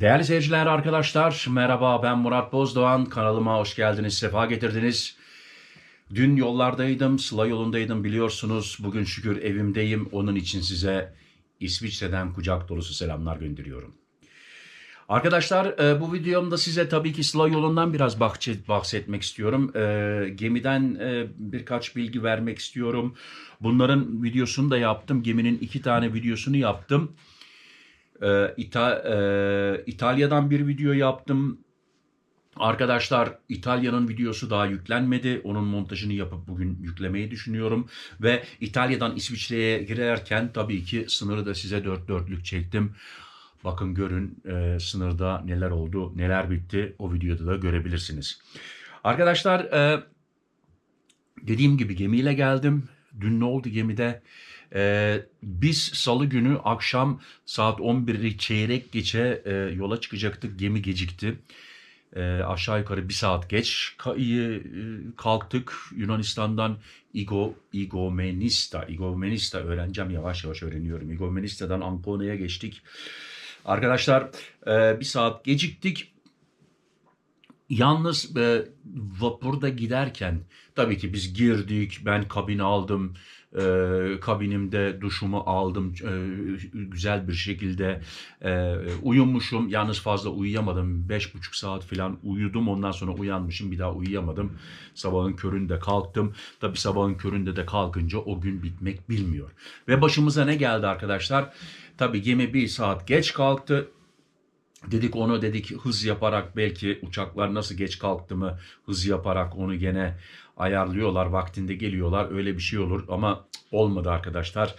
Değerli seyirciler, arkadaşlar, merhaba ben Murat Bozdoğan. Kanalıma hoş geldiniz, sefa getirdiniz. Dün yollardaydım, Sıla yolundaydım biliyorsunuz. Bugün şükür evimdeyim. Onun için size İsviçre'den kucak dolusu selamlar gönderiyorum. Arkadaşlar e, bu videomda size tabii ki Sıla yolundan biraz bahsetmek istiyorum. E, Gemiden e, birkaç bilgi vermek istiyorum. Bunların videosunu da yaptım. Geminin iki tane videosunu yaptım. Ee, İta- e, İtalya'dan bir video yaptım. Arkadaşlar İtalya'nın videosu daha yüklenmedi. Onun montajını yapıp bugün yüklemeyi düşünüyorum. Ve İtalya'dan İsviçre'ye girerken tabii ki sınırı da size dört dörtlük çektim. Bakın görün e, sınırda neler oldu, neler bitti. O videoda da görebilirsiniz. Arkadaşlar e, dediğim gibi gemiyle geldim. Dün ne oldu gemide? Ee, biz salı günü akşam saat 11'i çeyrek geçe e, yola çıkacaktık. Gemi gecikti. Ee, aşağı yukarı bir saat geç ka- e, kalktık. Yunanistan'dan Igo, Igomenista, Igomenista öğreneceğim yavaş yavaş öğreniyorum. Igomenista'dan Ankona'ya geçtik. Arkadaşlar e, bir saat geciktik. Yalnız e, vapurda giderken tabii ki biz girdik, ben kabin aldım, e, kabinimde duşumu aldım, e, güzel bir şekilde e, uyumuşum. Yalnız fazla uyuyamadım, beş buçuk saat falan uyudum. Ondan sonra uyanmışım, bir daha uyuyamadım. Sabahın köründe kalktım. Tabii sabahın köründe de kalkınca o gün bitmek bilmiyor. Ve başımıza ne geldi arkadaşlar? Tabii gemi bir saat geç kalktı. Dedik onu dedik hız yaparak belki uçaklar nasıl geç kalktı mı hız yaparak onu gene ayarlıyorlar vaktinde geliyorlar öyle bir şey olur ama olmadı arkadaşlar.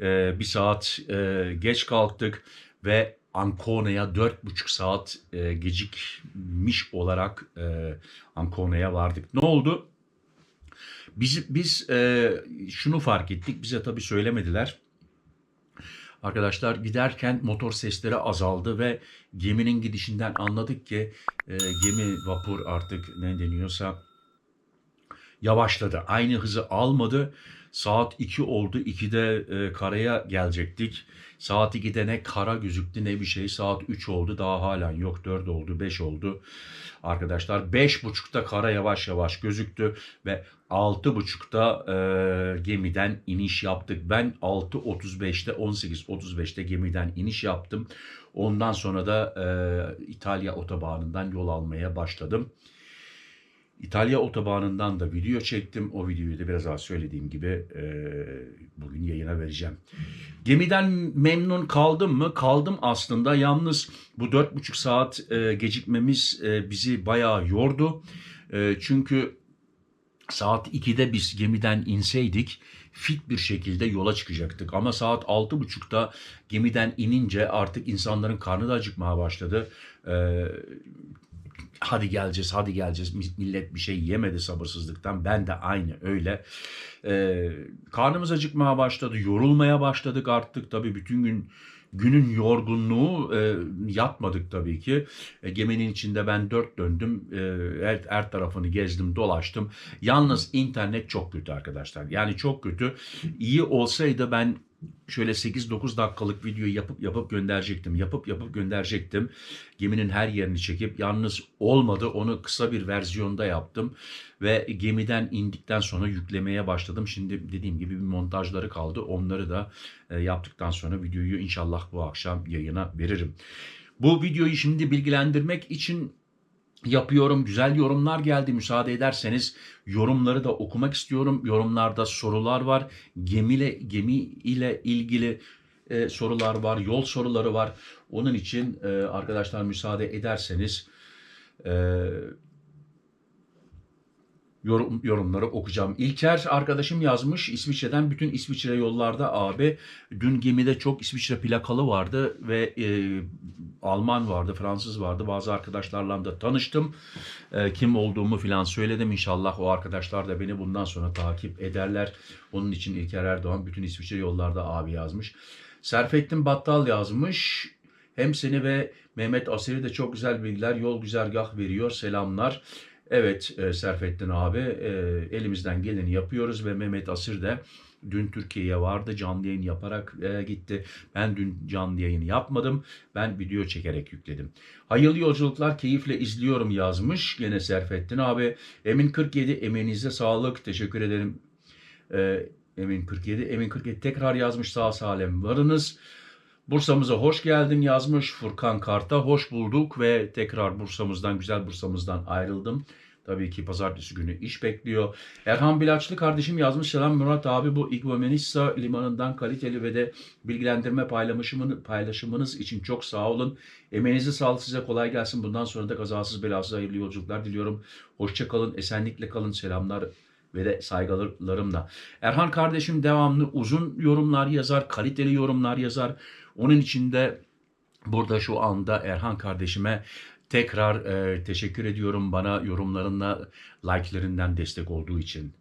Ee, bir saat e, geç kalktık ve dört buçuk saat e, gecikmiş olarak e, Ankona'ya vardık. Ne oldu? Biz, biz e, şunu fark ettik bize tabii söylemediler. Arkadaşlar giderken motor sesleri azaldı ve geminin gidişinden anladık ki e, gemi vapur artık ne deniyorsa yavaşladı. Aynı hızı almadı. Saat 2 oldu. 2'de e, karaya gelecektik. Saat 2'de ne kara gözüktü ne bir şey. Saat 3 oldu. Daha halen yok. 4 oldu. 5 oldu. Arkadaşlar 5.30'da kara yavaş yavaş gözüktü ve 6.30'da e, gemiden iniş yaptık. Ben 6.35'te 18.35'te gemiden iniş yaptım. Ondan sonra da e, İtalya otobanından yol almaya başladım. İtalya otobanından da video çektim. O videoyu da biraz daha söylediğim gibi e, bugün yayına vereceğim. Gemiden memnun kaldım mı? Kaldım aslında. Yalnız bu dört buçuk saat e, gecikmemiz e, bizi bayağı yordu. E, çünkü saat 2'de biz gemiden inseydik fit bir şekilde yola çıkacaktık. Ama saat 6.30'da gemiden inince artık insanların karnı da acıkmaya başladı. E, hadi geleceğiz, hadi geleceğiz. Millet bir şey yemedi sabırsızlıktan. Ben de aynı öyle. Ee, karnımız acıkmaya başladı, yorulmaya başladık artık. Tabii bütün gün günün yorgunluğu e, yatmadık tabii ki. E, geminin içinde ben dört döndüm. E, her, her tarafını gezdim, dolaştım. Yalnız internet çok kötü arkadaşlar. Yani çok kötü. İyi olsaydı ben şöyle 8-9 dakikalık videoyu yapıp yapıp gönderecektim. Yapıp yapıp gönderecektim. Geminin her yerini çekip yalnız olmadı. Onu kısa bir versiyonda yaptım ve gemiden indikten sonra yüklemeye başladım. Şimdi dediğim gibi bir montajları kaldı. Onları da e, yaptıktan sonra videoyu inşallah bu akşam yayına veririm. Bu videoyu şimdi bilgilendirmek için yapıyorum. Güzel yorumlar geldi. Müsaade ederseniz yorumları da okumak istiyorum. Yorumlarda sorular var. Gemiyle gemi ile ilgili e, sorular var. Yol soruları var. Onun için e, arkadaşlar müsaade ederseniz e, yorum, yorumları okuyacağım. İlker arkadaşım yazmış İsviçre'den bütün İsviçre yollarda abi dün gemide çok İsviçre plakalı vardı ve e, Alman vardı, Fransız vardı. Bazı arkadaşlarla da tanıştım. E, kim olduğumu falan söyledim. İnşallah o arkadaşlar da beni bundan sonra takip ederler. Onun için İlker Erdoğan bütün İsviçre yollarda abi yazmış. Serfettin Battal yazmış. Hem seni ve Mehmet Asir'i de çok güzel bilgiler, yol güzergah veriyor. Selamlar. Evet e, Serfettin abi e, elimizden geleni yapıyoruz ve Mehmet Asir de dün Türkiye'ye vardı. Canlı yayın yaparak e, gitti. Ben dün canlı yayın yapmadım. Ben video çekerek yükledim. Hayırlı yolculuklar keyifle izliyorum yazmış. Gene Serfettin abi. Emin 47 emeğinize sağlık. Teşekkür ederim. Emin 47. Emin 47 tekrar yazmış sağ salim varınız. Bursa'mıza hoş geldin yazmış Furkan Karta. Hoş bulduk ve tekrar Bursa'mızdan, güzel Bursa'mızdan ayrıldım. Tabii ki pazartesi günü iş bekliyor. Erhan Bilaçlı kardeşim yazmış. Selam Murat abi bu Igbomenissa limanından kaliteli ve de bilgilendirme paylaşımını, paylaşımınız için çok sağ olun. Emeğinize sağlık size kolay gelsin. Bundan sonra da kazasız belasız hayırlı yolculuklar diliyorum. Hoşça kalın, esenlikle kalın. Selamlar ve de saygılarımla. Erhan kardeşim devamlı uzun yorumlar yazar, kaliteli yorumlar yazar. Onun için de burada şu anda Erhan kardeşime tekrar e, teşekkür ediyorum bana yorumlarınla, like'lerinden destek olduğu için.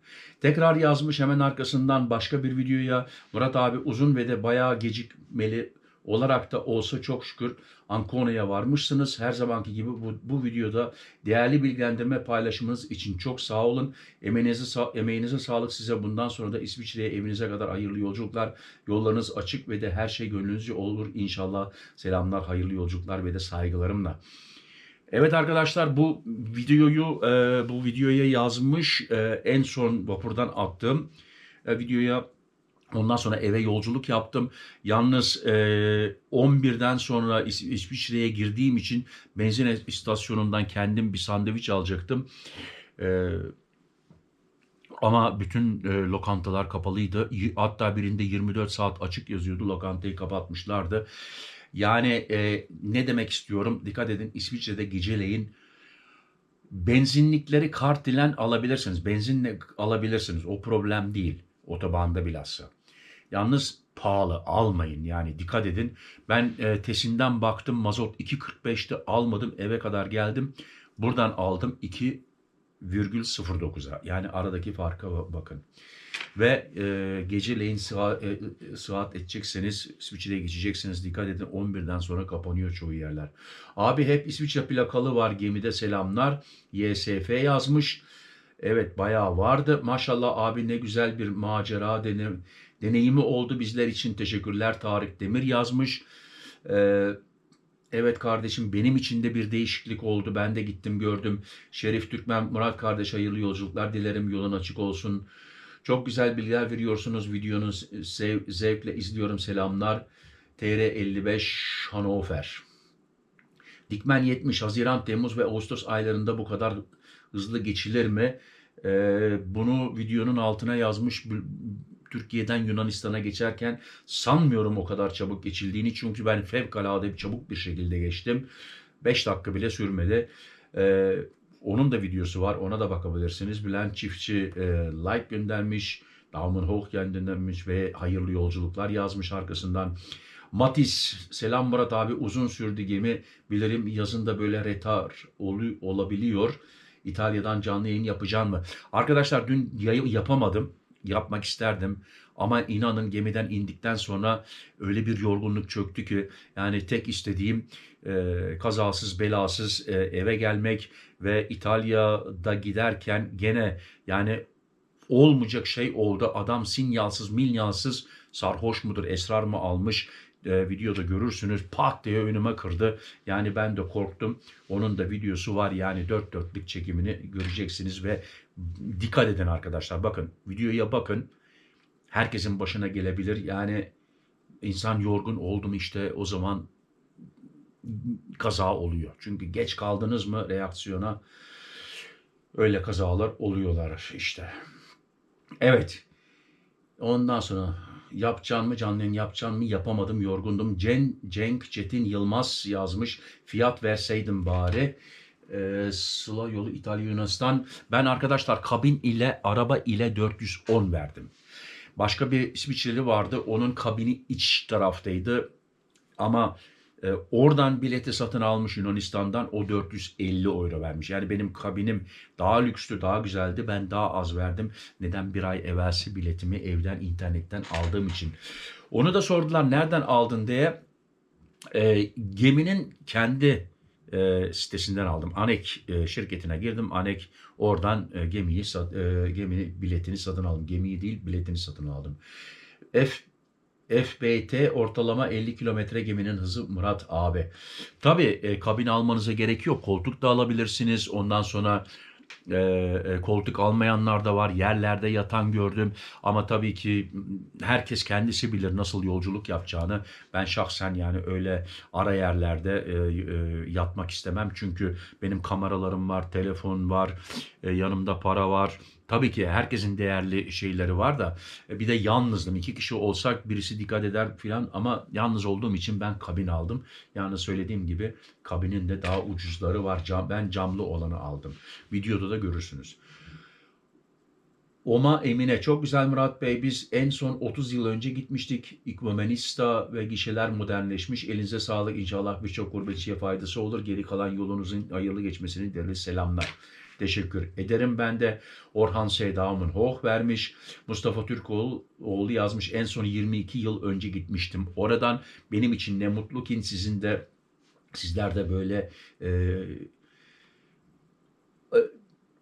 Tekrar yazmış hemen arkasından başka bir videoya Murat abi uzun ve de bayağı gecikmeli olarak da olsa çok şükür Ankona'ya varmışsınız. Her zamanki gibi bu, bu videoda değerli bilgilendirme paylaşımınız için çok sağ olun. Emeğinize, sa- emeğinize sağlık size. Bundan sonra da İsviçre'ye evinize kadar hayırlı yolculuklar. Yollarınız açık ve de her şey gönlünüzce olur inşallah. Selamlar, hayırlı yolculuklar ve de saygılarımla. Evet arkadaşlar bu videoyu e, bu videoya yazmış e, en son vapurdan attığım e, videoya Ondan sonra eve yolculuk yaptım. Yalnız e, 11'den sonra İs- İsviçre'ye girdiğim için benzin istasyonundan kendim bir sandviç alacaktım. E, ama bütün e, lokantalar kapalıydı. Hatta birinde 24 saat açık yazıyordu. Lokantayı kapatmışlardı. Yani e, ne demek istiyorum? Dikkat edin İsviçre'de geceleyin benzinlikleri kart ile alabilirsiniz. Benzinle alabilirsiniz. O problem değil. Otobanda bilhassa. Yalnız pahalı almayın yani dikkat edin. Ben e, Tesin'den baktım mazot 2.45'te almadım eve kadar geldim. Buradan aldım 2,09'a yani aradaki farka ba- bakın. Ve e, geceleyin sığa, e, e, sıhhat edecekseniz İsviçre'ye geçeceksiniz dikkat edin 11'den sonra kapanıyor çoğu yerler. Abi hep İsviçre plakalı var gemide selamlar. YSF yazmış. Evet bayağı vardı. Maşallah abi ne güzel bir macera deneyim, deneyimi oldu bizler için. Teşekkürler Tarık Demir yazmış. Ee, evet kardeşim benim için de bir değişiklik oldu. Ben de gittim gördüm. Şerif Türkmen Murat kardeş hayırlı yolculuklar dilerim. Yolun açık olsun. Çok güzel bilgiler veriyorsunuz. Videonu zev- zevkle izliyorum. Selamlar. TR55 Hannover. Dikmen 70 Haziran, Temmuz ve Ağustos aylarında bu kadar hızlı geçilir mi? Ee, bunu videonun altına yazmış Türkiye'den Yunanistan'a geçerken sanmıyorum o kadar çabuk geçildiğini. Çünkü ben fevkalade çabuk bir şekilde geçtim. 5 dakika bile sürmedi. Ee, onun da videosu var. Ona da bakabilirsiniz. Bülent Çiftçi e, like göndermiş. Daumen hoch göndermiş ve hayırlı yolculuklar yazmış arkasından. Matis, selam Murat abi uzun sürdü gemi. Bilirim yazında böyle retar olu- olabiliyor. İtalya'dan canlı yayın yapacağım mı? Arkadaşlar dün yapamadım. Yapmak isterdim. Ama inanın gemiden indikten sonra öyle bir yorgunluk çöktü ki yani tek istediğim e, kazasız belasız e, eve gelmek ve İtalya'da giderken gene yani olmayacak şey oldu. Adam sinyalsız minyalsız sarhoş mudur esrar mı almış e, videoda görürsünüz pat diye önüme kırdı. Yani ben de korktum. Onun da videosu var yani dört dörtlük çekimini göreceksiniz ve dikkat edin arkadaşlar. Bakın videoya bakın. Herkesin başına gelebilir. Yani insan yorgun oldu mu işte o zaman kaza oluyor. Çünkü geç kaldınız mı reaksiyona öyle kazalar oluyorlar işte. Evet. Ondan sonra yapacaksın mı canlı yayın yapacaksın mı yapamadım yorgundum. Cen, Cenk Çetin Yılmaz yazmış. Fiyat verseydim bari. Ee, Sıla yolu İtalya Yunanistan. Ben arkadaşlar kabin ile araba ile 410 verdim. Başka bir İsviçreli vardı. Onun kabini iç taraftaydı. Ama e, oradan bileti satın almış Yunanistan'dan o 450 euro vermiş. Yani benim kabinim daha lükstü, daha güzeldi. Ben daha az verdim. Neden bir ay evvelsi biletimi evden, internetten aldığım için. Onu da sordular nereden aldın diye. E, geminin kendi e, sitesinden aldım. Anek e, şirketine girdim. Anek oradan e, gemiyi sat- e, gemi biletini satın aldım. Gemiyi değil biletini satın aldım. F FBT ortalama 50 kilometre geminin hızı Murat abi. Tabii e, kabin almanıza gerek yok. Koltuk da alabilirsiniz. Ondan sonra e, e, koltuk almayanlar da var. Yerlerde yatan gördüm. Ama tabii ki herkes kendisi bilir nasıl yolculuk yapacağını. Ben şahsen yani öyle ara yerlerde e, e, yatmak istemem. Çünkü benim kameralarım var, telefon var, e, yanımda para var. Tabii ki herkesin değerli şeyleri var da e, bir de yalnızdım. İki kişi olsak birisi dikkat eder filan ama yalnız olduğum için ben kabin aldım. Yani söylediğim gibi kabinin de daha ucuzları var. Ben camlı olanı aldım. Videoda da görürsünüz. Oma Emine çok güzel Murat Bey. Biz en son 30 yıl önce gitmiştik. İkvomenista ve gişeler modernleşmiş. Elinize sağlık. İnşallah birçok gurbetçiye faydası olur. Geri kalan yolunuzun hayırlı geçmesini dileriz. Selamlar. Teşekkür ederim. Ben de Orhan Seydam'ın hoh vermiş. Mustafa Türkoğlu oğlu yazmış. En son 22 yıl önce gitmiştim. Oradan benim için ne mutlu ki sizin de sizler de böyle e,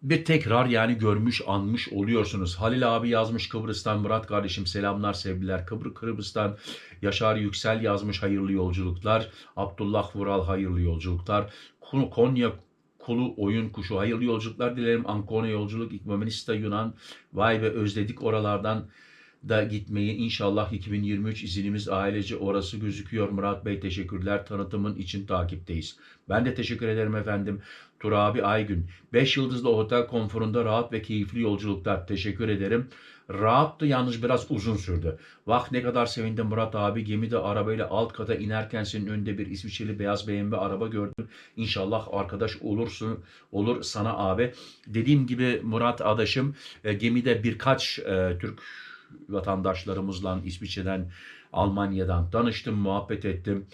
bir tekrar yani görmüş anmış oluyorsunuz. Halil abi yazmış Kıbrıs'tan Murat kardeşim selamlar sevgiler. Kıbr Kıbrıs'tan Yaşar Yüksel yazmış hayırlı yolculuklar. Abdullah Vural hayırlı yolculuklar. Kon- Konya Kulu oyun kuşu hayırlı yolculuklar dilerim. Ankara yolculuk İkmemenista Yunan vay be özledik oralardan da gitmeyi inşallah 2023 izinimiz ailece orası gözüküyor. Murat Bey teşekkürler tanıtımın için takipteyiz. Ben de teşekkür ederim efendim. Turabi Aygün. 5 yıldızlı otel konforunda rahat ve keyifli yolculuklar. Teşekkür ederim. Rahattı yalnız biraz uzun sürdü. Vah ne kadar sevindim Murat abi. Gemide arabayla alt kata inerken senin önünde bir İsviçreli beyaz BMW araba gördüm. İnşallah arkadaş olursun, olur sana abi. Dediğim gibi Murat adaşım e, gemide birkaç e, Türk vatandaşlarımızla İsviçre'den, Almanya'dan tanıştım, muhabbet ettim.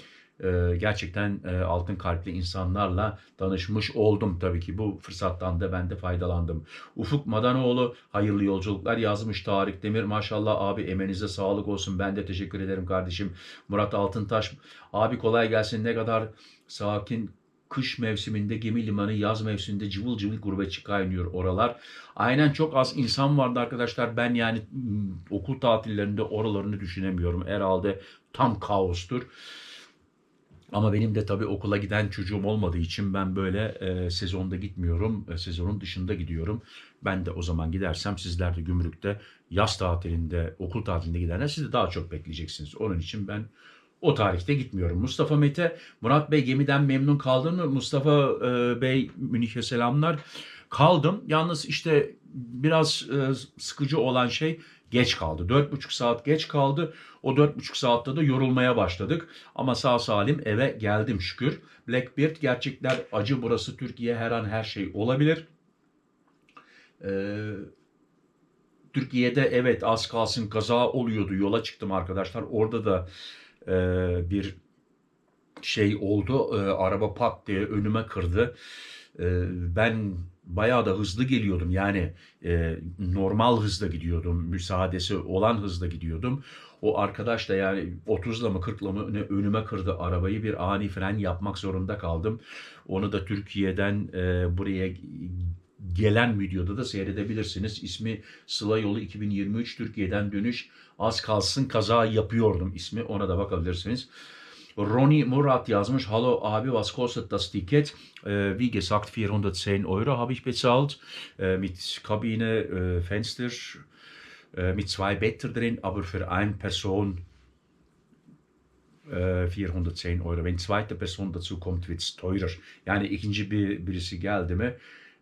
Ee, gerçekten e, altın kalpli insanlarla tanışmış oldum tabii ki. Bu fırsattan da ben de faydalandım. Ufuk Madanoğlu hayırlı yolculuklar yazmış Tarık Demir. Maşallah abi emenize sağlık olsun. Ben de teşekkür ederim kardeşim. Murat Altıntaş abi kolay gelsin. Ne kadar sakin kış mevsiminde gemi limanı, yaz mevsiminde cıvıl cıvıl gurbetçi kaynıyor oralar. Aynen çok az insan vardı arkadaşlar. Ben yani okul tatillerinde oralarını düşünemiyorum. Herhalde tam kaostur. Ama benim de tabii okula giden çocuğum olmadığı için ben böyle e, sezonda gitmiyorum. E, sezonun dışında gidiyorum. Ben de o zaman gidersem sizler de gümrükte yaz tatilinde, okul tatilinde giderler. Siz de daha çok bekleyeceksiniz. Onun için ben o tarihte gitmiyorum. Mustafa Mete, Murat Bey gemiden memnun kaldın mı? Mustafa e, Bey Münih'e selamlar. Kaldım. Yalnız işte biraz e, sıkıcı olan şey geç kaldı. Dört buçuk saat geç kaldı. O dört buçuk saatte de yorulmaya başladık. Ama sağ salim eve geldim şükür. Blackbeard gerçekler acı burası Türkiye her an her şey olabilir. Ee, Türkiye'de evet az kalsın kaza oluyordu. Yola çıktım arkadaşlar. Orada da e, bir şey oldu. E, araba pat diye önüme kırdı. E, ben bayağı da hızlı geliyordum. Yani e, normal hızda gidiyordum. Müsaadesi olan hızda gidiyordum. O arkadaş da yani 30'la mı 40'la mı ne önüme kırdı arabayı. Bir ani fren yapmak zorunda kaldım. Onu da Türkiye'den e, buraya gelen videoda da seyredebilirsiniz. İsmi Sıla Yolu 2023 Türkiye'den dönüş. Az kalsın kaza yapıyordum ismi. Ona da bakabilirsiniz. Ronny Murat yazmış. Hallo abi, was kostet das Ticket? Äh, wie gesagt, 410 Euro habe ich bezahlt. Äh, mit Kabine, äh, Fenster, äh, mit zwei Betten drin, aber für eine Person äh, 410 Euro. Wenn zweite Person dazu kommt, wird es teurer. Yani ikinci bir birisi geldi mi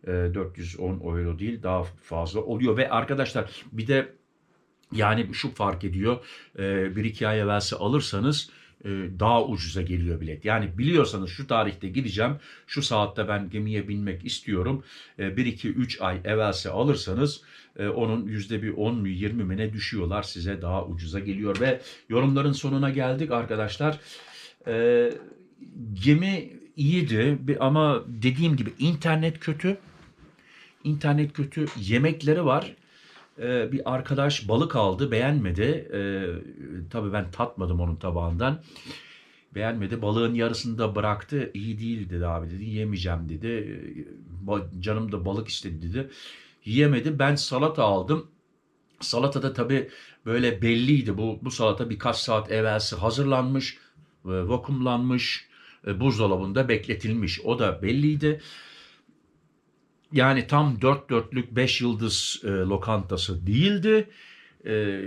e, 410 euro değil daha fazla oluyor. Ve arkadaşlar bir de yani şu fark ediyor. E, bir iki ay evvelsi alırsanız daha ucuza geliyor bilet. Yani biliyorsanız şu tarihte gideceğim, şu saatte ben gemiye binmek istiyorum. 1 2 3 ay evvelse alırsanız e, onun yüzde bir 10 mu 20 mi ne düşüyorlar size daha ucuza geliyor ve yorumların sonuna geldik arkadaşlar. E, gemi iyiydi ama dediğim gibi internet kötü. İnternet kötü, yemekleri var. Ee, bir arkadaş balık aldı, beğenmedi. Ee, tabii ben tatmadım onun tabağından. Beğenmedi. Balığın yarısını da bıraktı. İyi değil dedi abi dedi. Yemeyeceğim dedi. Ba- Canım da balık istedi dedi. Yiyemedi. Ben salata aldım. Salatada tabii böyle belliydi. Bu, bu salata birkaç saat evvelsi hazırlanmış, e, vakumlanmış, e, buzdolabında bekletilmiş. O da belliydi. Yani tam dört dörtlük beş yıldız e, lokantası değildi. E,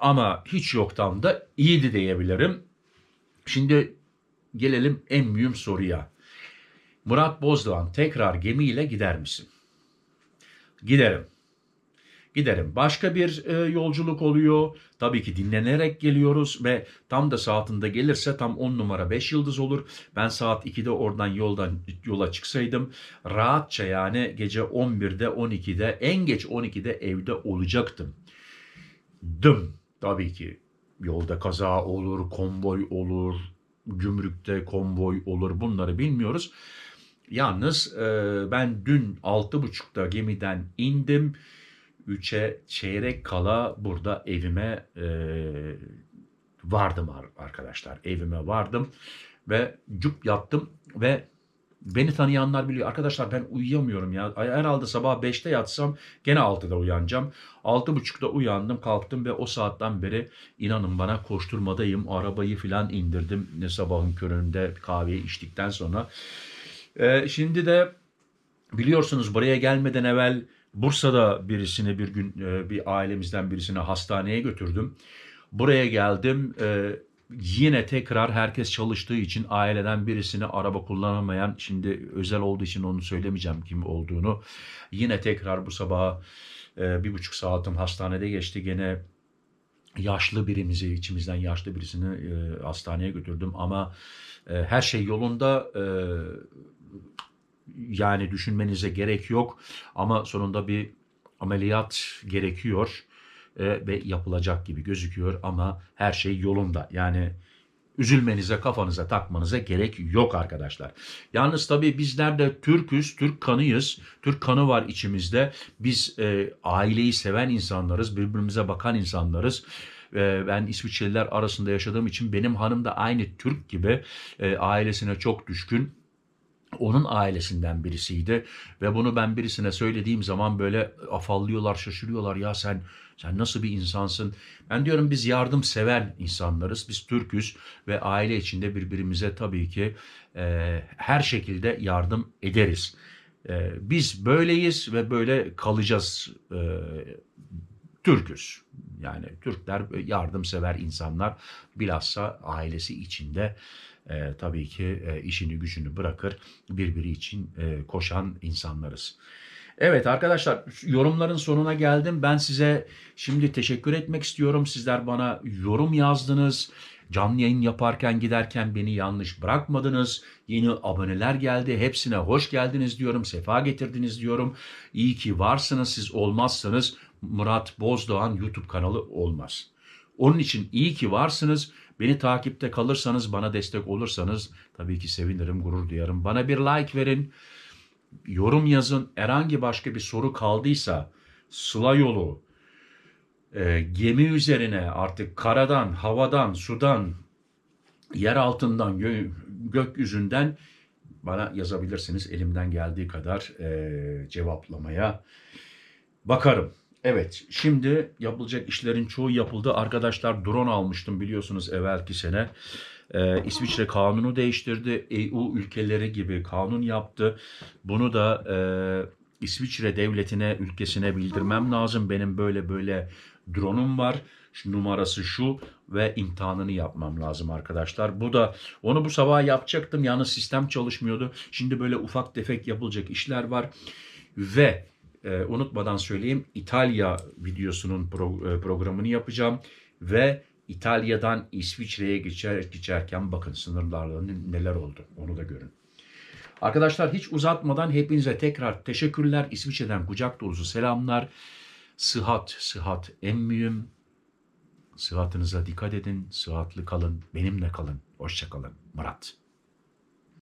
ama hiç yoktan da iyiydi diyebilirim. Şimdi gelelim en mühim soruya. Murat Bozdoğan tekrar gemiyle gider misin? Giderim. Giderim. Başka bir e, yolculuk oluyor. Tabii ki dinlenerek geliyoruz ve tam da saatinde gelirse tam 10 numara 5 yıldız olur. Ben saat 2'de oradan yoldan yola çıksaydım rahatça yani gece 11'de 12'de en geç 12'de evde olacaktım. Dım tabii ki yolda kaza olur, konvoy olur, gümrükte konvoy olur bunları bilmiyoruz. Yalnız e, ben dün 6.30'da gemiden indim. 3'e çeyrek kala burada evime e, vardım ar- arkadaşlar. Evime vardım ve cüp yattım ve beni tanıyanlar biliyor. Arkadaşlar ben uyuyamıyorum ya. Herhalde sabah 5'te yatsam gene 6'da uyanacağım. 6.30'da uyandım kalktım ve o saatten beri inanın bana koşturmadayım. Arabayı filan indirdim. Ne sabahın köründe kahveyi içtikten sonra. Ee, şimdi de biliyorsunuz buraya gelmeden evvel Bursa'da birisini bir gün e, bir ailemizden birisini hastaneye götürdüm. Buraya geldim. e, yine tekrar herkes çalıştığı için aileden birisini araba kullanamayan şimdi özel olduğu için onu söylemeyeceğim kim olduğunu. Yine tekrar bu sabah e, bir buçuk saatim hastanede geçti. Gene yaşlı birimizi içimizden yaşlı birisini hastaneye götürdüm ama her şey yolunda. Yani düşünmenize gerek yok ama sonunda bir ameliyat gerekiyor e, ve yapılacak gibi gözüküyor ama her şey yolunda. Yani üzülmenize, kafanıza takmanıza gerek yok arkadaşlar. Yalnız tabii bizler de Türküz, Türk kanıyız. Türk kanı var içimizde. Biz e, aileyi seven insanlarız, birbirimize bakan insanlarız. E, ben İsviçreliler arasında yaşadığım için benim hanım da aynı Türk gibi e, ailesine çok düşkün onun ailesinden birisiydi ve bunu ben birisine söylediğim zaman böyle afallıyorlar, şaşırıyorlar. Ya sen sen nasıl bir insansın? Ben diyorum biz yardımsever insanlarız. Biz Türküz ve aile içinde birbirimize tabii ki e, her şekilde yardım ederiz. E, biz böyleyiz ve böyle kalacağız. E, Türküz. Yani Türkler yardımsever insanlar bilhassa ailesi içinde e, tabii ki e, işini gücünü bırakır birbiri için e, koşan insanlarız. Evet arkadaşlar yorumların sonuna geldim. Ben size şimdi teşekkür etmek istiyorum. Sizler bana yorum yazdınız. Canlı yayın yaparken giderken beni yanlış bırakmadınız. Yeni aboneler geldi. Hepsine hoş geldiniz diyorum. Sefa getirdiniz diyorum. İyi ki varsınız. Siz olmazsanız Murat Bozdoğan YouTube kanalı olmaz. Onun için iyi ki varsınız. Beni takipte kalırsanız, bana destek olursanız tabii ki sevinirim, gurur duyarım. Bana bir like verin, yorum yazın. Herhangi başka bir soru kaldıysa sıla yolu, e, gemi üzerine artık karadan, havadan, sudan, yer altından, gö- gökyüzünden bana yazabilirsiniz. Elimden geldiği kadar e, cevaplamaya bakarım. Evet, şimdi yapılacak işlerin çoğu yapıldı. Arkadaşlar drone almıştım biliyorsunuz evvelki sene. Ee, İsviçre kanunu değiştirdi. EU ülkeleri gibi kanun yaptı. Bunu da e, İsviçre devletine, ülkesine bildirmem lazım. Benim böyle böyle drone'um var. Şu numarası şu ve imtihanını yapmam lazım arkadaşlar. Bu da onu bu sabah yapacaktım. Yalnız sistem çalışmıyordu. Şimdi böyle ufak tefek yapılacak işler var. Ve e, unutmadan söyleyeyim İtalya videosunun pro- e, programını yapacağım ve İtalya'dan İsviçre'ye geçer geçerken bakın sınırlarla ne- neler oldu onu da görün. Arkadaşlar hiç uzatmadan hepinize tekrar teşekkürler. İsviçre'den kucak dolusu selamlar. Sıhhat, sıhhat en mühim. Sıhhatınıza dikkat edin, sıhhatli kalın, benimle kalın. Hoşça kalın. Murat.